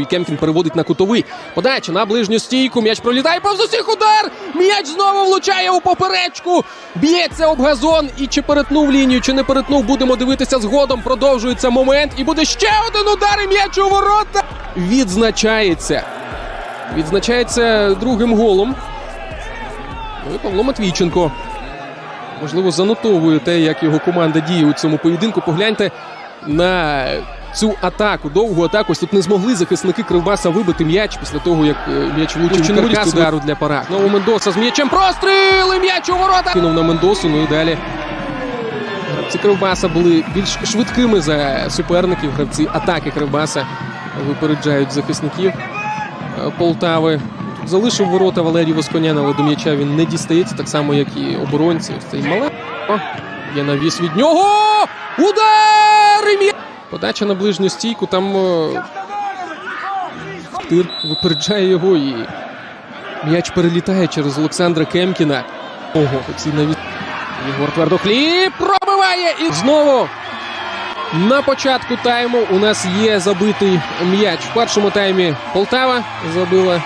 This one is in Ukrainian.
І Кемкін переводить на кутовий. Подача на ближню стійку. М'яч пролітає повз усіх удар. М'яч знову влучає у поперечку. Б'ється об газон. І чи перетнув лінію, чи не перетнув, будемо дивитися згодом. Продовжується момент. І буде ще один удар. І м'яч у ворота. Відзначається. Відзначається другим голом. Ну і Павло Матвійченко. Можливо, занотовує те, як його команда діє у цьому поєдинку. Погляньте на цю атаку, довгу атаку. Ось Тут не змогли захисники Кривбаса вибити м'яч після того, як е, м'яч влучив Чи каркас удару для парак. Знову Мендоса з м'ячем. Простріли! М'яч у ворота! Кинув на Мендосу, ну і далі. Гравці Кривбаса були більш швидкими за суперників. Гравці атаки Кривбаса випереджають захисників е, Полтави. Тут залишив ворота Валерій Восконян, але до м'яча він не дістається, так само, як і оборонці. Ось цей мале. Є навіс від нього. Удар! Подача на ближню стійку. Там Тир випереджає його і м'яч перелітає через Олександра Кемкіна. Ого, цей навіс. Єгор Твердохліб пробиває і знову на початку тайму у нас є забитий м'яч. В першому таймі Полтава забила